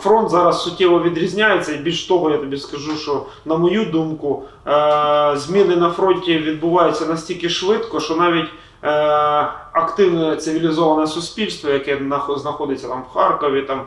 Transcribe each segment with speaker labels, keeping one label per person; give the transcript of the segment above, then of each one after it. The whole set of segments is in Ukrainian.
Speaker 1: фронт зараз суттєво відрізняється, і більш того, я тобі скажу, що на мою думку, е, зміни на фронті відбуваються настільки швидко, що навіть е, активне цивілізоване суспільство, яке знаходиться там в Харкові, там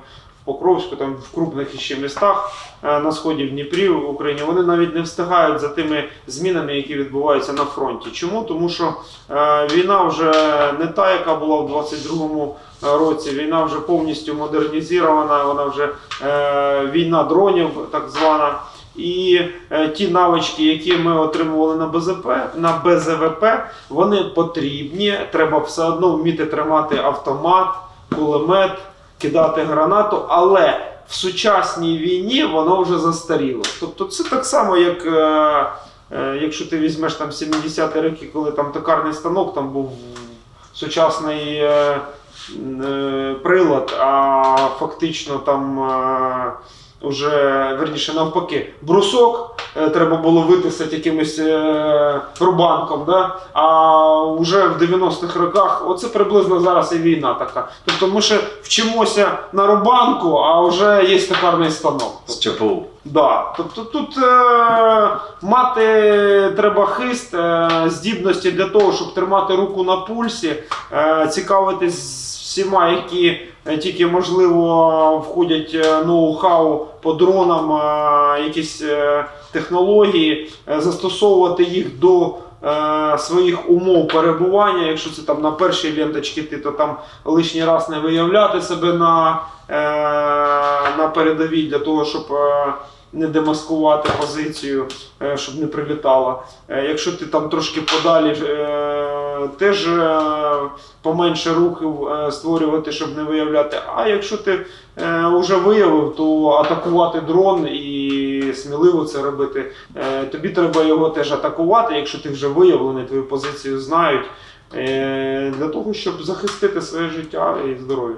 Speaker 1: Покровську, там в крупних іще містах е, на сході в Дніпрі в Україні, вони навіть не встигають за тими змінами, які відбуваються на фронті. Чому? Тому що е, війна вже не та, яка була в 22-му році. Війна вже повністю модернізована, вона вже е, війна дронів, так звана. І е, ті навички, які ми отримували на БЗП, на БЗВП, вони потрібні. Треба все одно вміти тримати автомат, кулемет, кидати гранату, але в сучасній війні воно вже застаріло. Тобто це так само, як е, е, якщо ти візьмеш там 70-ті роки, коли там токарний станок, там був сучасний е, прилад, а фактично там. Е, Уже верніше навпаки, брусок е, треба було витисати якимось е, рубанком, да? а вже в 90-х роках оце приблизно зараз і війна така. Тобто ми ще вчимося на рубанку, а вже є токарний станок.
Speaker 2: З ЧПУ.
Speaker 1: Да. Тобто тут е, мати треба хист, е, здібності для того, щоб тримати руку на пульсі, е, цікавитись всіма, які е, тільки можливо входять е, ноу-хау по дронам, е, якісь е, технології, е, застосовувати їх до. е, Своїх умов перебування, якщо це там на першій ленточці, ти то там лишній раз не виявляти себе на, е, на передовій для того, щоб е, не демаскувати позицію, е, щоб не прилітало. Е, Якщо ти там трошки подалі, теж поменше рухів створювати, щоб не виявляти. А якщо ти вже виявив, то атакувати дрон і сміливо це робити. Тобі треба його теж атакувати, якщо ти вже виявлений, твою позицію знають. Для того, щоб захистити своє життя і здоров'я.